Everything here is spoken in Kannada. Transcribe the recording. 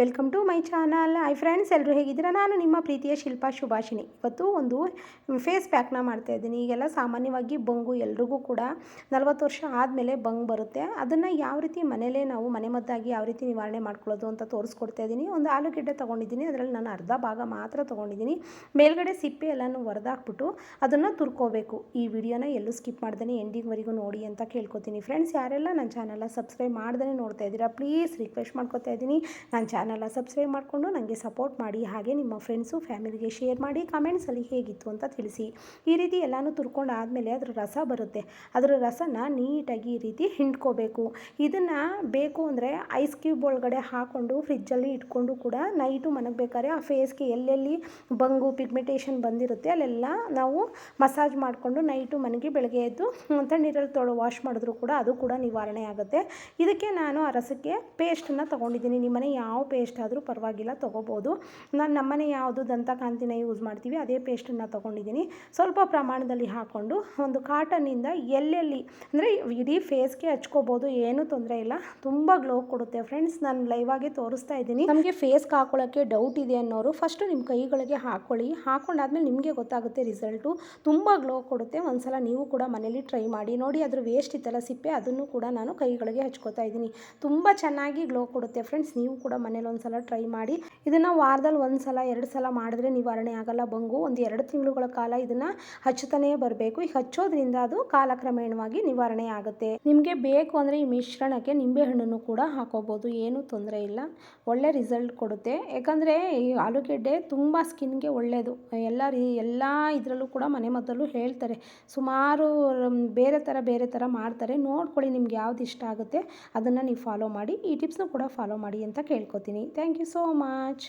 Welcome to my channel hi friends ಎಲ್ಲರೂ ಹೇಗಿದ್ದೀರಾ? ನಾನು ನಿಮ್ಮ ಪ್ರೀತಿಯ ಶಿಲ್ಪಾ ಶುಭಾಷಿಣಿ ಇವತ್ತು ಒಂದು ಫೇಸ್ ಪ್ಯಾಕ್ನ ಮಾಡ್ತಾ ಇದ್ದೀನಿ. ಈಗೆಲ್ಲ ಸಾಮಾನ್ಯವಾಗಿ ಬಂಗು ಎಲ್ರಿಗೂ ಕೂಡ ನಲವತ್ತು ವರ್ಷ ಆದಮೇಲೆ ಬಂಗ್ ಬರುತ್ತೆ. ಅದನ್ನು ಯಾವ ರೀತಿ ಮನೇಲೇ ನಾವು ಮನೆಮದ್ದಾಗಿ ಯಾವ ರೀತಿ ನಿವಾರಣೆ ಮಾಡ್ಕೊಳ್ಳೋದು ಅಂತ ತೋರಿಸ್ಕೊಡ್ತಾ ಇದ್ದೀನಿ. ಒಂದು ಆಲೂಗೆಡ್ಡೆ ತೊಗೊಂಡಿದ್ದೀನಿ. ಅದರಲ್ಲಿ ನಾನು ಅರ್ಧ ಭಾಗ ಮಾತ್ರ ತೊಗೊಂಡಿದ್ದೀನಿ. ಮೇಲ್ಗಡೆ ಸಿಪ್ಪೆ ಎಲ್ಲನೂ ಹೊರದಾಕ್ಬಿಟ್ಟು ಅದನ್ನು ತುರ್ಕೋಬೇಕು. ಈ ವಿಡಿಯೋನ ಎಲ್ಲೂ ಸ್ಕಿಪ್ ಮಾಡ್ದೇ ಎಂಡಿಂಗ್ವರೆಗೂ ನೋಡಿ ಅಂತ ಕೇಳ್ಕೊತೀನಿ. ಫ್ರೆಂಡ್ಸ್ ಯಾರೆಲ್ಲ ನನ್ನ ಚಾನಲ್ನ ಸಬ್ಸ್ಕ್ರೈಬ್ ಮಾಡ್ದೇ ನೋಡ್ತಾ ಇದ್ದೀರಾ ಪ್ಲೀಸ್ ರಿಕ್ವೆಸ್ಟ್ ಮಾಡ್ಕೊತಾ ಇದ್ದೀನಿ. ನನ್ನ ಚಾನಲ್ನ ಸಬ್ಸ್ಕ್ರೈಬ್ ಮಾಡಿಕೊಂಡು ನನಗೆ ಸಪೋರ್ಟ್ ಮಾಡಿ. ಹಾಗೆ ನಿಮ್ಮ ಫ್ರೆಂಡ್ಸು ಫ್ಯಾಮಿಲಿಗೆ ಶೇರ್ ಮಾಡಿ ಕಮೆಂಟ್ಸಲ್ಲಿ ಹೇಗಿತ್ತು ಅಂತ ತಿಳಿಸಿ. ಈ ರೀತಿ ಎಲ್ಲನೂ ತುರ್ಕೊಂಡು ಆದಮೇಲೆ ಅದರ ರಸ ಬರುತ್ತೆ. ಅದರ ರಸನ ನೀಟಾಗಿ ಈ ರೀತಿ ಹಿಂಡ್ಕೋಬೇಕು. ಇದನ್ನು ಬೇಕು ಅಂದರೆ ಐಸ್ ಕ್ಯೂಬ್ ಒಳಗಡೆ ಹಾಕ್ಕೊಂಡು ಫ್ರಿಜ್ಜಲ್ಲಿ ಇಟ್ಕೊಂಡು ಕೂಡ ನೈಟು ಮನಗಬೇಕಾದ್ರೆ ಆ ಫೇಸ್ಗೆ ಎಲ್ಲೆಲ್ಲಿ ಬಂಗು ಪಿಗ್ಮೆಂಟೇಷನ್ ಬಂದಿರುತ್ತೆ ಅಲ್ಲೆಲ್ಲ ನಾವು ಮಸಾಜ್ ಮಾಡಿಕೊಂಡು ನೈಟು ಮನೆಗೆ ಬೆಳಗ್ಗೆ ಎದ್ದು ತಣ್ಣೀರಲ್ಲಿ ತೊಳೆ ವಾಶ್ ಮಾಡಿದ್ರು ಕೂಡ ಅದು ಕೂಡ ನಿವಾರಣೆ ಆಗುತ್ತೆ. ಇದಕ್ಕೆ ನಾನು ಆ ರಸಕ್ಕೆ ಪೇಸ್ಟನ್ನು ತೊಗೊಂಡಿದ್ದೀನಿ. ನಿಮ್ಮನೆ ಯಾವ ಪೇಸ್ಟ್ ಆದರೂ ಪರವಾಗಿಲ್ಲ, ತೊಗೋಬೋದು. ನಾನು ನಮ್ಮನೆ ಯಾವುದು ದಂತಕಾಂತಿನ ಯೂಸ್ ಮಾಡ್ತೀವಿ, ಅದೇ ಪೇಸ್ಟನ್ನು ತೊಗೊಂಡಿದ್ದೀನಿ. ಸ್ವಲ್ಪ ಪ್ರಮಾಣದಲ್ಲಿ ಹಾಕ್ಕೊಂಡು ಒಂದು ಕಾಟನ್ನಿಂದ ಎಲ್ಲೆಲ್ಲಿ, ಅಂದರೆ ಇಡೀ ಫೇಸ್ಗೆ ಹಚ್ಕೋಬೋದು, ಏನೂ ತೊಂದರೆ ಇಲ್ಲ. ತುಂಬ ಗ್ಲೋ ಕೊಡುತ್ತೆ ಫ್ರೆಂಡ್ಸ್, ನಾನು ಲೈವಾಗೆ ತೋರಿಸ್ತಾ ಇದ್ದೀನಿ. ನಮಗೆ ಫೇಸ್ಗೆ ಹಾಕೊಳ್ಳೋಕ್ಕೆ ಡೌಟ್ ಇದೆ ಅನ್ನೋರು ಫಸ್ಟು ನಿಮ್ಮ ಕೈಗಳಿಗೆ ಹಾಕ್ಕೊಳ್ಳಿ ಹಾಕೊಂಡಾದ್ಮೇಲೆ ನಿಮಗೆ ಗೊತ್ತಾಗುತ್ತೆ ರಿಸಲ್ಟು. ತುಂಬ ಗ್ಲೋ ಕೊಡುತ್ತೆ. ಒಂದ್ಸಲ ನೀವು ಕೂಡ ಮನೇಲಿ ಟ್ರೈ ಮಾಡಿ. ನೋಡಿ, ಅದ್ರ ವೇಸ್ಟ್ ಇತ್ತಲ್ಲ ಸಿಪ್ಪೆ, ಅದನ್ನು ಕೂಡ ನಾನು ಕೈಗಳಿಗೆ ಹಚ್ಕೋತಾ ಇದ್ದೀನಿ. ತುಂಬ ಚೆನ್ನಾಗಿ ಗ್ಲೋ ಕೊಡುತ್ತೆ ಫ್ರೆಂಡ್ಸ್, ನೀವು ಕೂಡ ಮನೇಲಿ ಒಂದು ಸಲ ಟ್ರೈ ಮಾಡಿ. ಇದನ್ನು ವಾರದಲ್ಲಿ ಒಂದು ಸಲ, ಎರಡು ಸಲ ಮಾಡಿದ್ರೆ ನಿವಾರಣೆ ಆಗಲ್ಲ ಬಂಗು. ಒಂದು ಎರಡು ತಿಂಗಳುಗಳ ಕಾಲ ಇದನ್ನು ಹಚ್ಚುತ್ತಾನೇ ಬರಬೇಕು. ಈ ಹಚ್ಚೋದ್ರಿಂದ ಅದು ಕಾಲಕ್ರಮೇಣವಾಗಿ ನಿವಾರಣೆ ಆಗುತ್ತೆ. ನಿಮಗೆ ಬೇಕು ಅಂದರೆ ಈ ಮಿಶ್ರಣಕ್ಕೆ ನಿಂಬೆಹಣ್ಣನ್ನು ಕೂಡ ಹಾಕೋಬೋದು. ಏನೂ ತೊಂದರೆ ಇಲ್ಲ. ಒಳ್ಳೆ ರಿಸಲ್ಟ್ ಕೊಡುತ್ತೆ. ಯಾಕಂದರೆ ಈ ಆಲೂಗೆಡ್ಡೆ ತುಂಬ ಸ್ಕಿನ್ಗೆ ಒಳ್ಳೆಯದು ಎಲ್ಲ ಎಲ್ಲ ಇದರಲ್ಲೂ ಕೂಡ ಮನೆ ಮದ್ದಲ್ಲೂ ಹೇಳ್ತಾರೆ. ಸುಮಾರು ಬೇರೆ ಥರ ಬೇರೆ ಥರ ಮಾಡ್ತಾರೆ. ನೋಡ್ಕೊಳ್ಳಿ ನಿಮ್ಗೆ ಯಾವ್ದು ಇಷ್ಟ ಆಗುತ್ತೆ. ಅದನ್ನು ನೀವು ಫಾಲೋ ಮಾಡಿ. ಈ ಟಿಪ್ಸ್ನ ಕೂಡ ಫಾಲೋ ಮಾಡಿ ಅಂತ ಕೇಳ್ಕೊತೀನಿ. Thank you so much